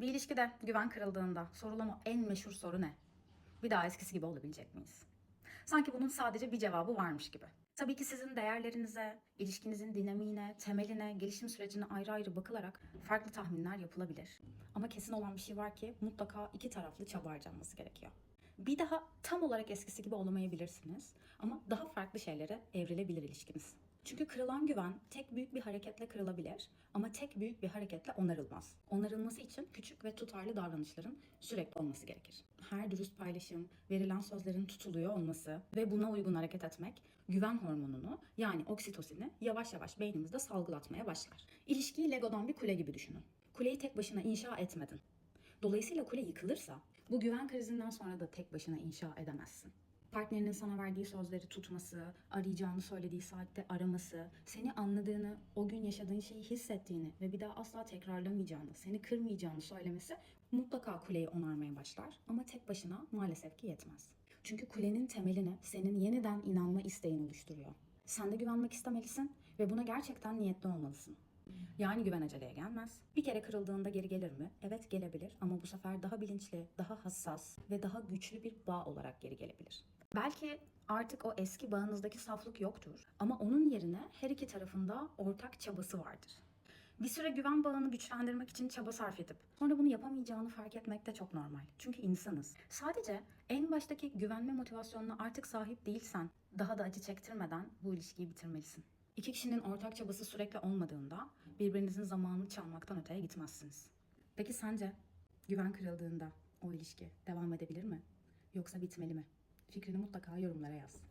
Bir ilişkide güven kırıldığında sorulan o en meşhur soru ne? Bir daha eskisi gibi olabilecek miyiz? Sanki bunun sadece bir cevabı varmış gibi. Tabii ki sizin değerlerinize, ilişkinizin dinamiğine, temeline, gelişim sürecine ayrı ayrı bakılarak farklı tahminler yapılabilir. Ama kesin olan bir şey var ki mutlaka iki taraflı çaba harcanması gerekiyor. Bir daha tam olarak eskisi gibi olamayabilirsiniz ama daha farklı şeylere evrilebilir ilişkiniz. Çünkü kırılan güven tek büyük bir hareketle kırılabilir ama tek büyük bir hareketle onarılmaz. Onarılması için küçük ve tutarlı davranışların sürekli olması gerekir. Her dürüst paylaşım, verilen sözlerin tutuluyor olması ve buna uygun hareket etmek güven hormonunu yani oksitosini yavaş yavaş beynimizde salgılatmaya başlar. İlişkiyi Lego'dan bir kule gibi düşünün. Kuleyi tek başına inşa etmedin. Dolayısıyla kule yıkılırsa bu güven krizinden sonra da tek başına inşa edemezsin. Partnerinin sana verdiği sözleri tutması, arayacağını söylediği saatte araması, seni anladığını, o gün yaşadığın şeyi hissettiğini ve bir daha asla tekrarlamayacağını, seni kırmayacağını söylemesi mutlaka kuleyi onarmaya başlar. Ama tek başına maalesef ki yetmez. Çünkü kulenin temelini senin yeniden inanma isteğin oluşturuyor. Sen de güvenmek istemelisin ve buna gerçekten niyetli olmalısın. Yani güven aceleye gelmez. Bir kere kırıldığında geri gelir mi? Evet gelebilir ama bu sefer daha bilinçli, daha hassas ve daha güçlü bir bağ olarak geri gelebilir. Belki artık o eski bağınızdaki saflık yoktur ama onun yerine her iki tarafında ortak çabası vardır. Bir süre güven bağını güçlendirmek için çaba sarf edip sonra bunu yapamayacağını fark etmek de çok normal. Çünkü insanız. Sadece en baştaki güvenme motivasyonuna artık sahip değilsen daha da acı çektirmeden bu ilişkiyi bitirmelisin. İki kişinin ortak çabası sürekli olmadığında birbirinizin zamanını çalmaktan öteye gitmezsiniz. Peki sence güven kırıldığında o ilişki devam edebilir mi? Yoksa bitmeli mi? Fikrini mutlaka yorumlara yaz.